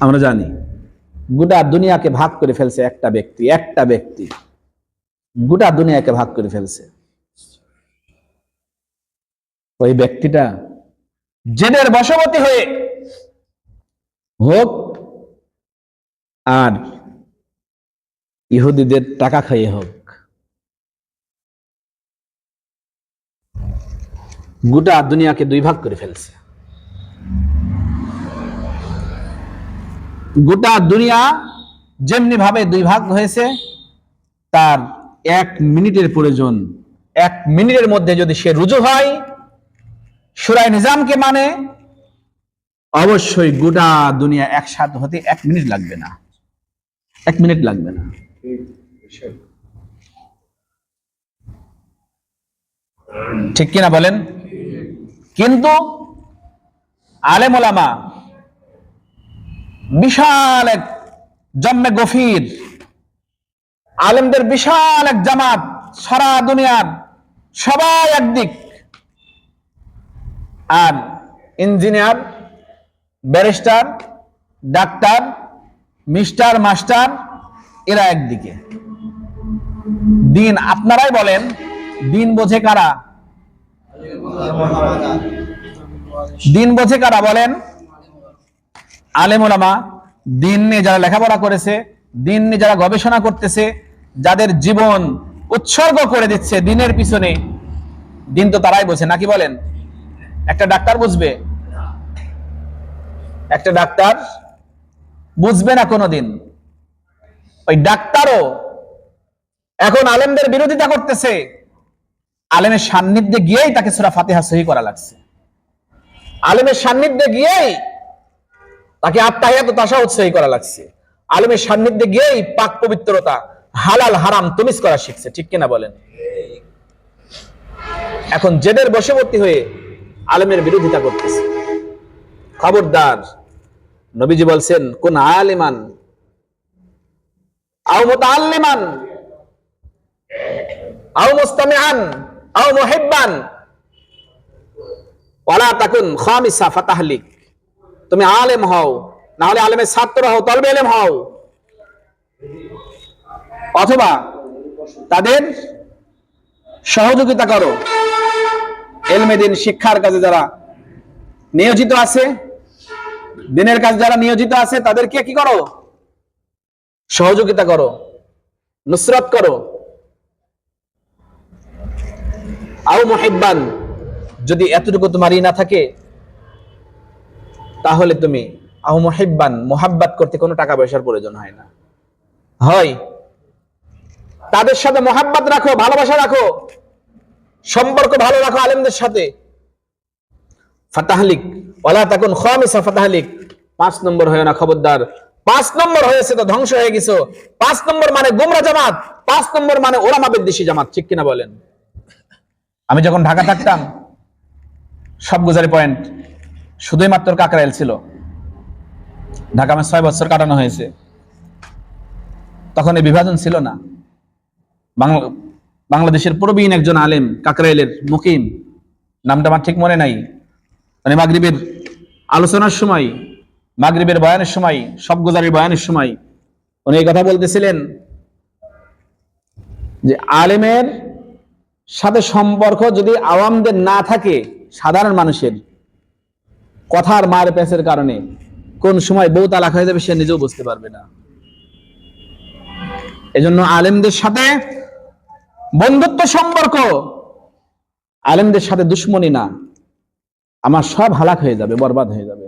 আমরা জানি, গোটা দুনিয়াকে ভাগ করে ফেলছে একটা ব্যক্তি একটা ব্যক্তি। গোটা দুনিয়াকে ভাগ করে ফেলছে। ওই ব্যক্তিটা জেদের বশবর্তী হয়ে হোক আর ইহুদিদের টাকা খাইয়ে হোক। গোটা দুনিয়াকে দুই ভাগ করে ফেলছে। গোটা দুনিয়া যেমনি ভাবে দুই ভাগ হয়েছে, তার এক মিনিটের প্রয়োজন। এক মিনিটের মধ্যে যদি সে রুজু হয় সুরাই নিজামকে মানে অবশ্যই গোটা দুনিয়া একসাথে হতে এক মিনিট লাগবে না। এক মিনিট লাগবে না। ঠিক কিনা বলেন? কিন্তু আলেম বিশাল এক জন্মে গফির। আলেমদের বিশাল এক জামাত সারা দুনিয়ার সবাই একদিক। আর ইঞ্জিনিয়ার, ব্যারিস্টার, ডাক্তার, মিস্টার, মাস্টার, এরা একদিকে। দিন আপনারাই বলেন, দিন বোঝে কারা? দিন বোঝে কারা বলেন? আলেম ওলামা, দিন নিয়ে যারা লেখাপড়া করেছে, দিন নিয়ে যারা গবেষণা করতেছে, যাদের জীবন উৎসর্গ করে দিচ্ছে দিনের পিছনে, দিন তো তারাই বোঝে। নাকি বলেন? একটা ডাক্তার বুঝবে? একটা ডাক্তার বুঝবে না কোনোদিন। ওই ডাক্তারও এখন আলেমদের বিরোধিতা করতেছে। আলেমের সান্নিধ্যে গিয়েই তাকে সুরা ফাতিহা সহি করা লাগছে। আলেমের সান্নিধ্যে গিয়েই তাকে আত্মাহিয়াত তাসা উৎসাহী করা লাগছে। আলেমের সান্নিধ্যে গিয়েই পাক পবিত্রতা হালাল হারাম তুমিস করা শিখছে, ঠিক কিনা বলেন? এখন জেদের বশবর্তী হয়ে আলেমের বিরোধিতা করতেছে। খবরদার, নবীজি বলছেন, কোন আলিমান আও মুতাআল্লিমান আও আও মুহিব্বান ওয়ালা তাকুন খামিসা ফাতাহলিক। তুমি আলেম হও না হলে আলেমের ছাত্র হও, তলবে এলেম হও। অথবা তাদের সহযোগিতা করো। এলমে দিন শিক্ষার কাজে যারা নিয়োজিত আছে, দিনের কাজে যারা নিয়োজিত আছে, তাদেরকে কি করো? সহযোগিতা করো, নুসরত করো। আও মহিব্বান, যদি এতটুকু তোমারই না থাকে তাহলে তুমি আহ মহিব্বান মোহাব্বাত করতে কোনো টাকা পয়সার প্রয়োজন হয় না। হয়। তাদের সাথে মোহাব্বাত রাখো, ভালোবাসা রাখো, সম্পর্ক ভালো রাখো আলেমদের সাথে। ফাতাহলিক ওলা তখন খামিসা ফাতাহলিক। পাঁচ নম্বর হয় না খবরদার। পাঁচ নম্বর হয়েছে তো ধ্বংস হয়ে গেছো। পাঁচ নম্বর মানে গুমরা জামাত, পাঁচ নম্বর মানে ওলামা বিদ্বেষী জামাত, ঠিক কিনা বলেন? আমি যখন ঢাকা থাকতাম সব গুজারি পয়েন্ট শুধুই মাত্র কাকরাইল ছিল। ঢাকা ছয় বছর কাটানো হয়েছে। তখন এই বিভাজন ছিল না। বাংলা, বাংলাদেশের প্রবীণ একজন আলেম কাকরাইলের মুকিম। নামটা আমার ঠিক মনে নাই। মানে মাগরিবের আলোচনার সময়, মাগরিবের বয়ানের সময় সব গুজারির বয়ানের সময় উনি এই কথা বলতেছিলেন যে আলেমের সাথে সম্পর্ক যদি আওয়ামদের না থাকে, সাধারণ মানুষের কথার মার প্যাঁচের কারণে কোন সময় বউ তালাক হয়ে যাবে সে নিজেও বুঝতে পারবে না। এজন্য আলেমদের সাথে বন্ধুত্ব সম্পর্ক, আলেমদের সাথে দুশ্মনী না। আমার সব হালাক হয়ে যাবে, বরবাদ হয়ে যাবে।